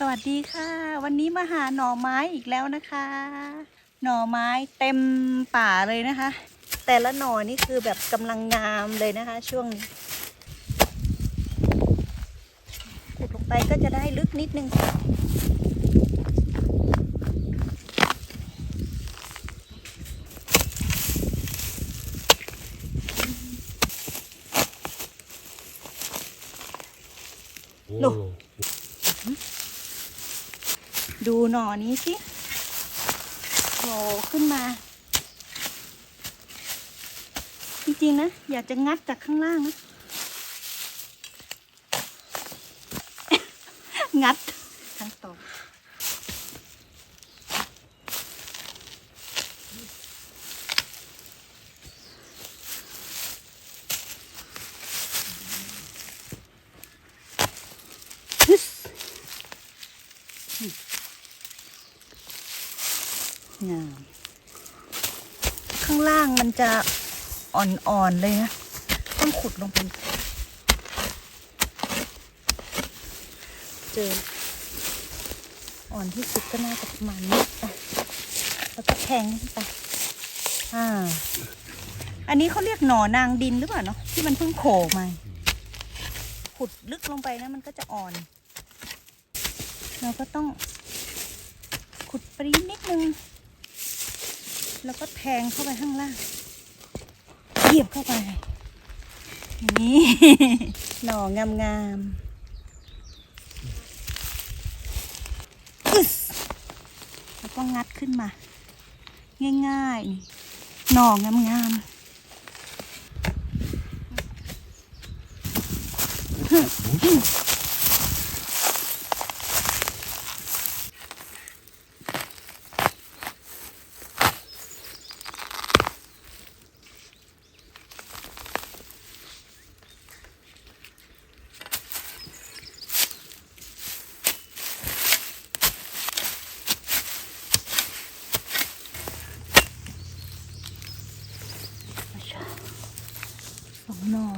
สวัสดีค่ะ วันนี้มาหาหน่อไม้อีกแล้วนะคะ หน่อไม้เต็มป่าเลยนะคะ แต่ละหน่อนี่คือแบบกำลังงามเลยนะคะ ช่วงนี้ขุดลงไปก็จะได้ลึกนิดนึงค่ะลูก ดูหน่อนี้สิโผล่ขึ้นมา จริงๆนะ อยากจะงัดจากข้างล่างนะ งัดทั้งตองฮึส งามข้างล่าง มันจะอ่อนๆเลยนะต้องขุดลงไปเจออ่อนที่สุดก็น่าจะประมาณนี้แล้วก็แทงขึ้นไปอ่า อันนี้เขาเรียกหนอนางดินหรือเปล่าเนาะที่มันเพิ่งโผล่มาขุดลึกลงไปนะมันก็จะอ่อน เราก็ต้องขุดปรีนิดนึง แล้วก็แทงเข้าไปข้างล่างเหยียบเข้าไป นี่ หน่องามงามแล้วก็งัดขึ้นมา ง่ายๆ หน่องามงามๆ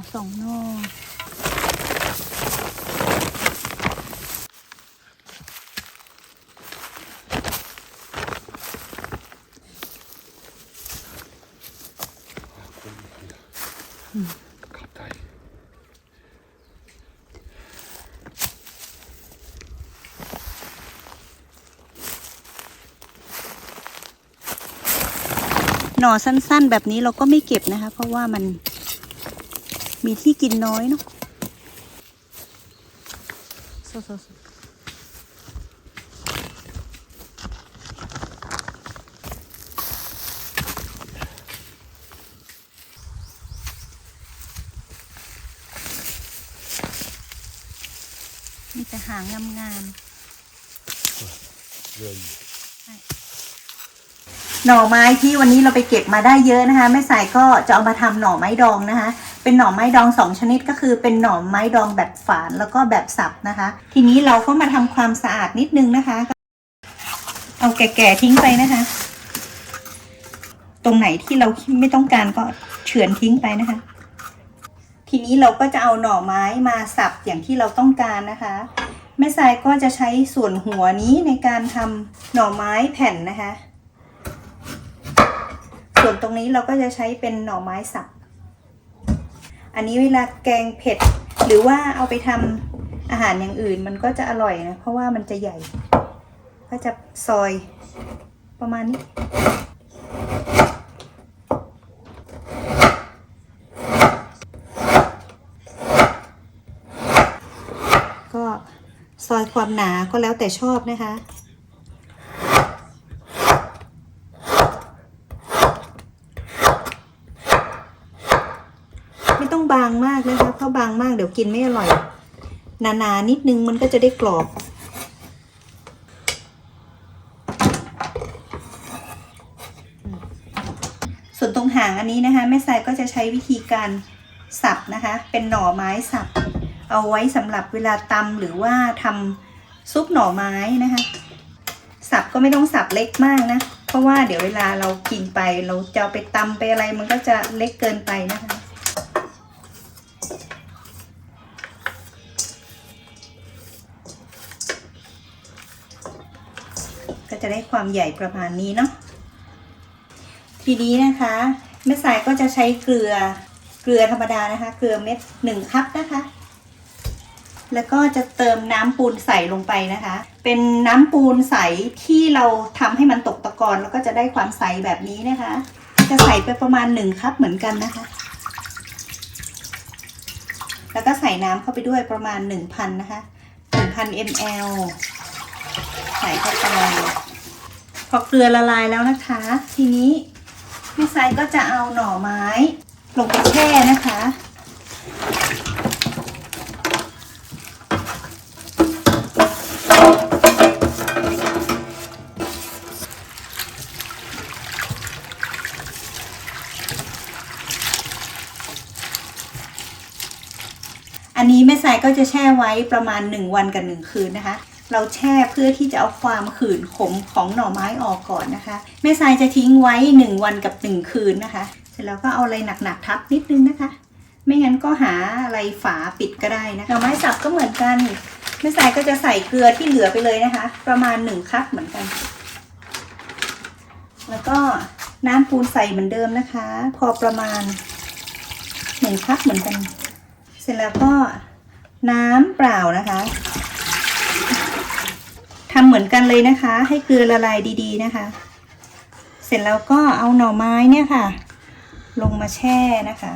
ส องนอสองหน่อ硬い。หน่อสั้นๆ แบบนี้เราก็ไม่เก็บนะคะ เพราะว่ามัน มีที่กินน้อยเนาะโซโซโซมีแต่หางงามๆเรื่องหน่อไม้ที่วันนี้เราไปเก็บมาได้เยอะนะคะแม่สายก็จะเอามาทำหน่อไม้ดองนะคะ เป็นหน่อไม้ดองสองชนิดก็คือเป็นหน่อไม้ดองแบบฝานแล้วก็แบบสับนะคะ ทีนี้เราก็มาทำความสะอาดนิดนึงนะคะ เอาแก่ๆทิ้งไปนะคะ ตรงไหนที่เราไม่ต้องการก็เฉือนทิ้งไปนะคะ ทีนี้เราก็จะเอาหน่อไม้มาสับอย่างที่เราต้องการนะคะแม่สายก็จะใช้ส่วนหัวนี้ในการทำหน่อไม้แผ่นนะคะ ส่วนตรงนี้เราก็จะใช้เป็นหน่อไม้สับ อันนี้เวลาแกงเผ็ด หรือว่าเอาไปทำอาหารอย่างอื่นมันก็จะอร่อยนะ เพราะว่ามันจะใหญ่ ก็จะซอยประมาณนี้ก็ซอยความหนาก็แล้วแต่ชอบนะคะ ไม่ต้องบางมากนะคะ เพราะ บางมากเดี๋ยวกินไม่อร่อยหนาๆนิดนึงมันก็จะได้กรอบ ส่วนตรงหางอันนี้นะคะ แม่ทรายก็จะใช้วิธีการสับนะคะ เป็นหน่อไม้สับ เอาไว้สำหรับเวลาตำหรือว่าทำซุปหน่อไม้นะคะ สับก็ไม่ต้องสับเล็กมากนะ เพราะว่าเดี๋ยวเวลาเรากินไปเราจะไปตำไปอะไรมันก็จะเล็กเกินไปนะคะ จะได้ความใหญ่ประมาณนี้เนาะทีนี้นะคะแม่สายก็จะใช้เกลือเกลือธรรมดานะคะ เกลือเม็ดหนึ่งคัพนะคะ แล้วก็จะเติมน้ำปูนใสลงไปนะคะ เป็นน้ำปูนใสที่เราทำให้มันตกตะกอนแล้วก็จะได้ความใสแบบนี้นะคะ จะใส่ไปประมาณหนึ่งคัพเหมือนกันนะคะ แล้วก็ใส่น้ำเข้าไปด้วยประมาณหนึ่งพันนะคะหนึ่งพัน ml ใส่เข้าไป พอเกลือละลายแล้วนะคะ ทีนี้แม่ทรายก็จะเอาหน่อไม้ลงไปแช่นะคะ อันนี้แม่ทรายก็จะแช่ไว้ประมาณ 1 วันกับ1คืนนะคะ เราแช่เพื่อที่จะเอาความขื่นขมของหน่อไม้ออกก่อนนะคะ แม่ทรายจะทิ้งไว้ 1 วันกับ 1 คืนนะคะ เสร็จแล้วก็เอาอะไรหนักๆทับนิดนึงนะคะ ไม่งั้นก็หาอะไรฝาปิดก็ได้นะะหน่อไม้สับก็เหมือนกันแม่ทรายก็จะใส่เกลือที่เหลือไปเลยนะคะ ประมาณ1คัพเหมือนกัน แล้วก็น้ำปูนใส่เหมือนเดิมนะคะ พอประมาณ1คัพเหมือนกัน เสร็จแล้วก็น้ำเปล่านะคะ ทำเหมือนกันเลยนะคะ ให้เกลือละลายดีๆนะคะ เสร็จแล้วก็เอาหน่อไม้เนี่ยค่ะ ลงมาแช่นะคะ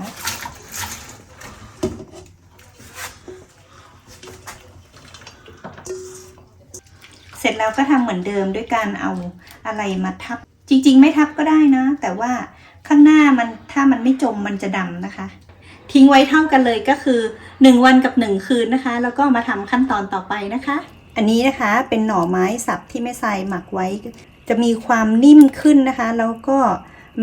เสร็จแล้วก็ทำเหมือนเดิมด้วยการเอาอะไรมาทับ จริง ๆ ไม่ทับก็ได้นะ แต่ว่าข้างหน้ามันถ้ามันไม่จมมันจะดำนะคะ ทิ้งไว้เท่ากันเลยก็คือ 1 วันกับ 1 คืนนะคะ แล้วก็มาทำขั้นตอนต่อไปนะคะ อันนี้นะคะเป็นหน่อไม้สับที่แม่ทรายหมักไว้ จะมีความนิ่มขึ้นนะคะ แล้วก็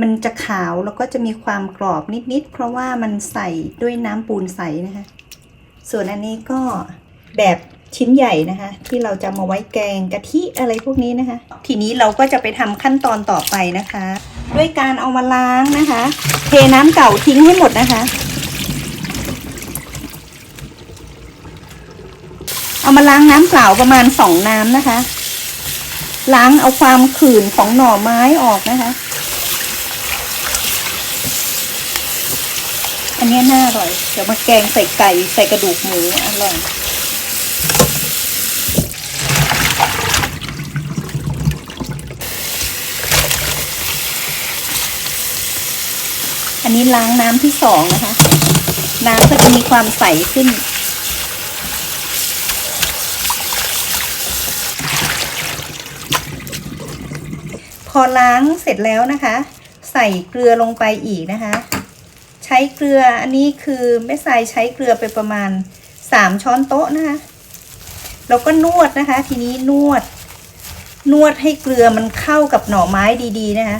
มันจะขาวแล้วก็จะมีความกรอบนิดๆเพราะว่ามันใส่ด้วยน้ำปูนใสนะคะ ส่วนอันนี้ก็แบบชิ้นใหญ่นะคะ ที่เราจะมาไว้แกงกะทิอะไรพวกนี้นะคะ ทีนี้เราก็จะไปทำขั้นตอนต่อไปนะคะ ด้วยการเอามาล้างนะคะ เทน้ำเก่าทิ้งให้หมดนะคะ เอามาล้างน้ำเปล่าประมาณสองน้ำนะคะ ล้างเอาความขื่นของหน่อไม้ออกนะคะ อันนี้น่าอร่อย เดี๋ยวมาแกงใส่ไก่ใส่กระดูกหมูอร่อยอันนี้ล้างน้ำที่สองนะคะ น้ำก็จะมีความใสขึ้น พอล้างเสร็จแล้วนะคะ ใส่เกลือลงไปอีกนะคะ ใช้เกลืออันนี้คือแม่ทรายใช้เกลือไปประมาณสามช้อนโต๊ะนะคะแล้วก็นวดนะคะ ทีนี้นวด นวดให้เกลือมันเข้ากับหน่อไม้ดีๆนะคะ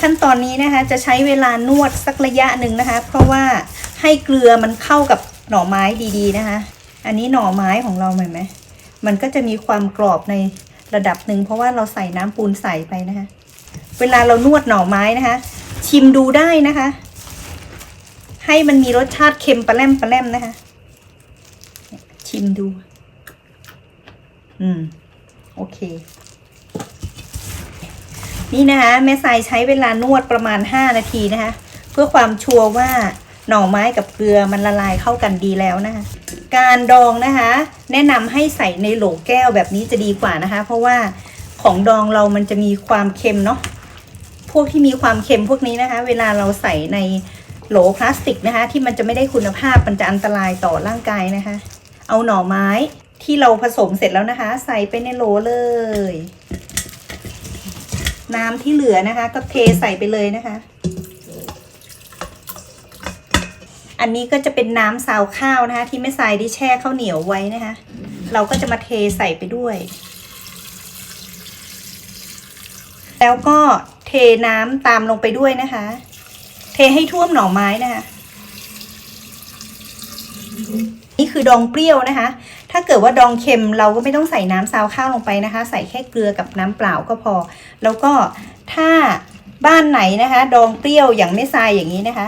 ขั้นตอนนี้นะคะจะใช้เวลานวดสักระยะหนึ่งนะคะ เพราะว่าให้เกลือมันเข้ากับหน่อไม้ดีๆนะคะ อันนี้หน่อไม้ของเราเห็นไหมมันก็จะมีความกรอบใน ระดับหนึ่งเพราะว่าเราใส่น้ำปูนใส่ไปนะคะ เวลาเรานวดหน่อไม้นะคะ ชิมดูได้นะคะ ให้มันมีรสชาติเค็มปลาแรมปลาแรมนะคะ ชิมดู อืม โอเค นี่นะคะแม่ทรายใช้เวลานวดประมาณ 5 นาทีนะคะ เพื่อความชัวร์ว่าหน่อไม้กับเกลือมันละลายเข้ากันดีแล้วนะคะ การดองนะคะ แนะนำให้ใส่ในโหลแก้วแบบนี้จะดีกว่านะคะ เพราะว่าของดองเรามันจะมีความเค็มเนาะพวกที่มีความเค็มพวกนี้นะคะ เวลาเราใส่ในโหลพลาสติกนะคะ ที่มันจะไม่ได้คุณภาพมันจะอันตรายต่อร่างกายนะคะ เอาหน่อไม้ที่เราผสมเสร็จแล้วนะคะ ใส่ไปในโหลเลย น้ำที่เหลือนะคะ ก็เทใส่ไปเลยนะคะ อันนี้ก็จะเป็นน้ำซาวข้าวนะคะ ที่แม่ทรายได้แช่ข้าวเหนียวไว้นะคะ เราก็จะมาเทใส่ไปด้วย แล้วก็เทน้ำตามลงไปด้วยนะคะ เทให้ท่วมหน่อไม้นะคะ นี่คือดองเปรี้ยวนะคะ ถ้าเกิดว่าดองเค็มเราก็ไม่ต้องใส่น้ำซาวข้าวลงไปนะคะ ใส่แค่เกลือกับน้ำเปล่าก็พอ แล้วก็ถ้าบ้านไหนนะคะ ดองเปรี้ยวอย่างไม่ทรายอย่างนี้นะคะ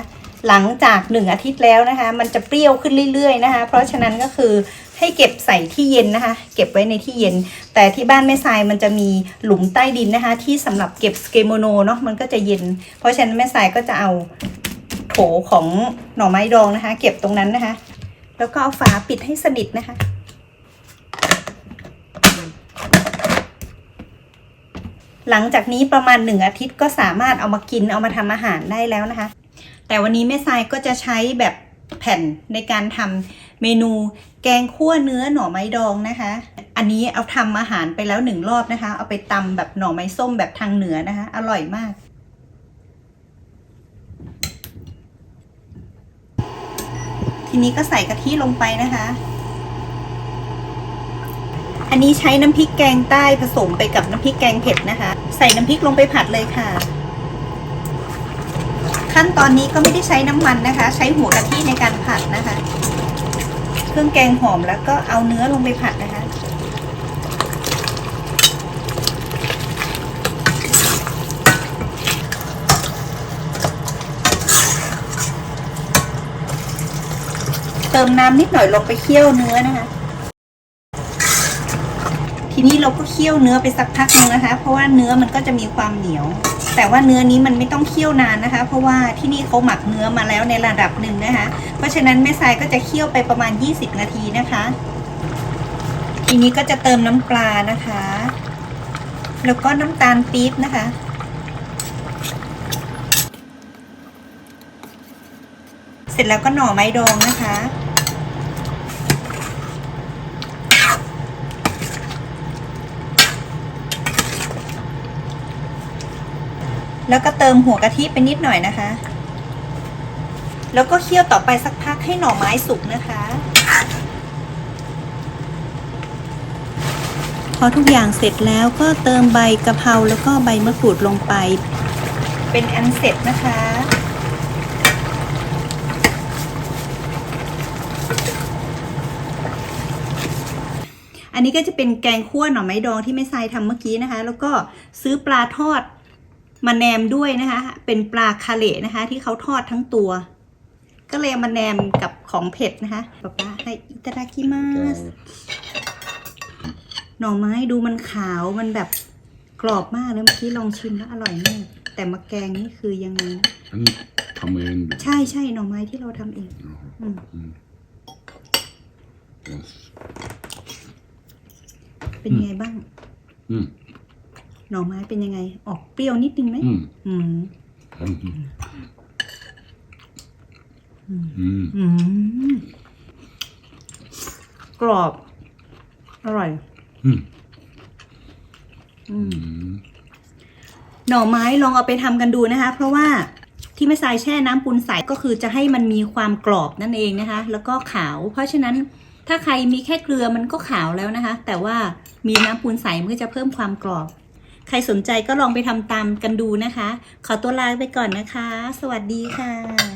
หลังจากหนึ่งอาทิตย์แล้วนะคะ มันจะเปรี้ยวขึ้นเรื่อยๆนะคะ เพราะฉะนั้นก็คือให้เก็บใส่ที่เย็นนะคะ เก็บไว้ในที่เย็น แต่ที่บ้านแม่ทรายมันจะมีหลุมใต้ดินนะคะ ที่สำหรับเก็บสเกโมโนเนาะมันก็จะเย็น เพราะฉะนั้นแม่ทรายก็จะเอาโถของหน่อไม้ดองนะคะ เก็บตรงนั้นนะคะ แล้วก็เอาฝาปิดให้สนิทนะคะหลังจากนี้ประมาณหนึ่งอาทิตย์ก็สามารถเอามากินเอามาทำอาหารได้แล้วนะคะ แต่วันนี้แม่ทรายก็จะใช้แบบแผ่นในการทำเมนูแกงคั่วเนื้อหน่อไม้ดองนะคะ อันนี้เอาทำอาหารไปแล้วหนึ่งรอบนะคะ เอาไปตำแบบหน่อไม้ส้มแบบทางเหนือนะคะ อร่อยมากทีนี้ก็ใส่กะทิลงไปนะคะ อันนี้ใช้น้ำพริกแกงใต้ผสมไปกับน้ำพริกแกงเผ็ดนะคะ ใส่น้ำพริกลงไปผัดเลยค่ะ ขั้นตอนนี้ก็ไม่ได้ใช้น้ำมันนะคะ ใช้หัวกะทิในการผัดนะคะ เครื่องแกงหอมแล้วก็เอาเนื้อลงไปผัดนะคะเติมน้ำนิดหน่อยลงไปเคี่ยวเนื้อนะคะ นี้เราก็เคี่ยวเนื้อไปสักพักนึงนะคะ เพราะว่าเนื้อมันก็จะมีความเหนียว แต่ว่าเนื้อนี้มันไม่ต้องเคี่ยวนานนะคะ เพราะว่าที่นี่เขาหมักเนื้อมาแล้วในระดับหนึ่งนะคะ เพราะฉะนั้นแม่ทรายก็จะเคี่ยวไปประมาณ 20 นาทีนะคะ ทีนี้ก็จะเติมน้ำปลานะคะ แล้วก็น้ำตาลปี๊บนะคะเสร็จแล้วก็หน่อไม้ดองนะคะ แล้วก็เติมหัวกะทิไปนิดหน่อยนะคะ แล้วก็เคี่ยวต่อไปสักพักให้หน่อไม้สุกนะคะ พอทุกอย่างเสร็จแล้วก็เติมใบกะเพราแล้วก็ใบมะกรูดลงไป เป็นอันเสร็จนะคะอันนี้ก็จะเป็นแกงคั่วหน่อไม้ดองที่แม่ทรายทำเมื่อกี้นะคะ แล้วก็ซื้อปลาทอด มาแนมด้วยนะคะ เป็นปลาคาเละนะคะ ที่เขาทอดทั้งตัว ก็เลยเอามาแนมกับของเผ็ดนะคะป๊าป๊าให้อิตาดากิมาสหน่อไม้ดูมันขาวมันแบบกรอบมากเลยเมื่อกี้ลองชิมแล้วอร่อยมากแต่มาแกงนี่คือยังไงนะอันนี้ทำเองดูใช่ใช่หน่อไม้ที่เราทำเองอืม Yes. เป็นยังไงบ้าง อืม หน่อไม้เป็นยังไง ออกเปรี้ยวนิดนึงไหมอืมอืมอืมอืมอืมอืมกรอบ อร่อยอืมอืมอืมหน่อไม้ลองเอาไปทำกันดูนะคะ เพราะว่าที่แม่ทรายแช่น้ำปูนใสก็คือจะให้มันมีความกรอบนั่นเองนะคะ แล้วก็ขาว เพราะฉะนั้นถ้าใครมีแค่เกลือมันก็ขาวแล้วนะคะ แต่ว่ามีน้ำปูนใสมันก็จะเพิ่มความกรอบใครสนใจก็ลองไปทำตามกันดูนะคะ ขอตัวลาไปก่อนนะคะ สวัสดีค่ะ